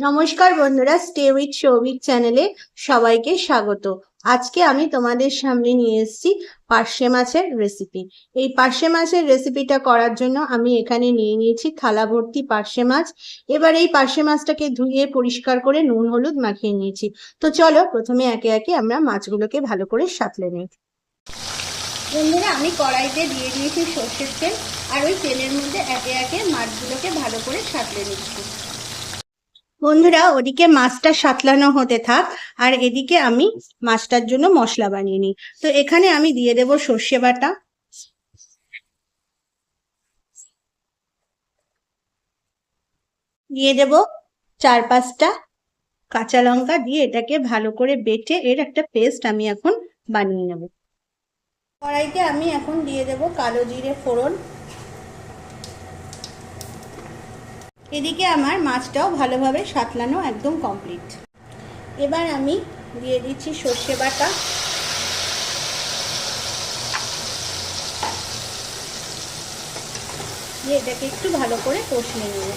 নমস্কার বন্ধুরা stay with Souvik চ্যানেলে সবাইকে স্বাগত। আজকে আমি তোমাদের সামনে নিয়ে এসেছি পার্শে মাছের রেসিপি এই পার্শে মাছের রেসিপিটা করার জন্য আমি এখানে নিয়ে নিয়েছি থালা ভর্তি পার্শে মাছ। এবার এই পার্শে মাছটাকে ধুয়ে পরিষ্কার করে নুন, হলুদ মাখিয়ে নিয়েছি। তো চলো প্রথমে একে একে আমরা মাছগুলোকে ভালো করে সাঁতলে নিই। বন্ধুরা, আমি কড়াইতে দিয়ে দিয়েছি সর্ষের তেল। আর ওই তেলের মধ্যে একে একে মাছগুলোকে ভালো করে সাঁতলে নিচ্ছি। বন্ধুরা, ওদিকে মাছটা সাতলানো হতে থাক, আর এদিকে আমি মাছটার জন্য মশলা বানিয়ে নিই। তো এখানে আমি দিয়ে দেব সর্ষে বাটা। দিয়ে দেব চার পাঁচটা কাঁচা লঙ্কা দিয়ে এটাকে ভালো করে বেটে এর একটা পেস্ট আমি এখন বানিয়ে নেব। কড়াইতে আমি এখন দিয়ে দেব কালো জিরে ফোড়ন। এদিকে আমার মাছটাও ভালোভাবে সাতলানো একদম কমপ্লিট এবার আমি দিয়ে দিচ্ছি সর্ষে বাটা। দিয়ে এটাকে একটু ভালো করে কষিয়ে নেব।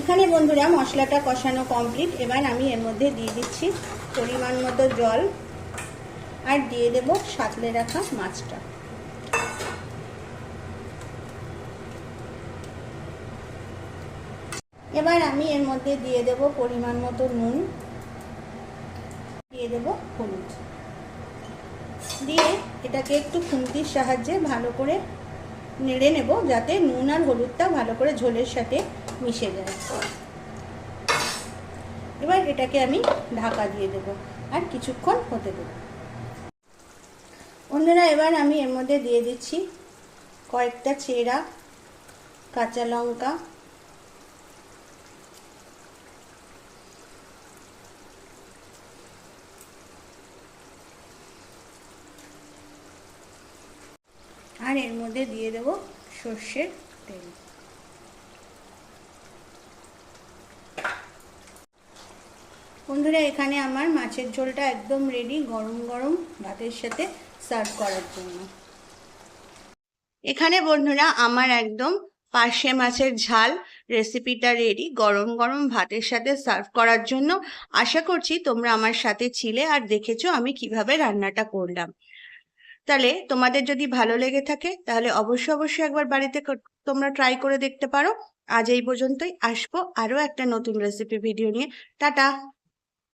এখানে বন্ধুরা মশলাটা কষানো কমপ্লিট এবার আমি এর মধ্যে দিয়ে দিচ্ছি পরিমাণ মতো জল। আর দিয়ে দেব সাতলে রাখা মাছটা। এবার আমি এর মধ্যে দিয়ে দেব পরিমাণ মতো নুন। দিয়ে দেব হলুদ। দিয়ে এটাকে একটু খুন্তির সাহায্যে ভালো করে নেড়ে নেব, যাতে নুন আর হলুদটা ভালো করে ঝোলের সাথে মিশে যায়। এবার এটাকে আমি ঢাকা দিয়ে দেব আর কিছুক্ষণ হতে দেব। অন্যরা, এবার আমি এর মধ্যে দিয়ে দিচ্ছি কয়েকটা চেরা, কাঁচা লঙ্কা আর এর মধ্যে দিয়ে দেব সর্ষের তেল। বন্ধুরা, এখানে আমার মাছের ঝোলটা একদম রেডি গরম গরম ভাতের সাথে সার্ভ করার জন্য। এখানে বন্ধুরা, আমার একদম পার্শে মাছের ঝাল রেসিপিটা রেডি গরম গরম ভাতের সাথে সার্ভ করার জন্য। আশা করছি তোমরা আমার সাথে ছিলে আর দেখেছ আমি কীভাবে রান্নাটা করলাম। তাহলে তোমাদের যদি ভালো লেগে থাকে, তাহলে অবশ্যই অবশ্যই একবার বাড়িতে তোমরা ট্রাই করে দেখতে পারো। আজ এই পর্যন্তই। আসব আরও একটা নতুন রেসিপি ভিডিও নিয়ে। টাটা!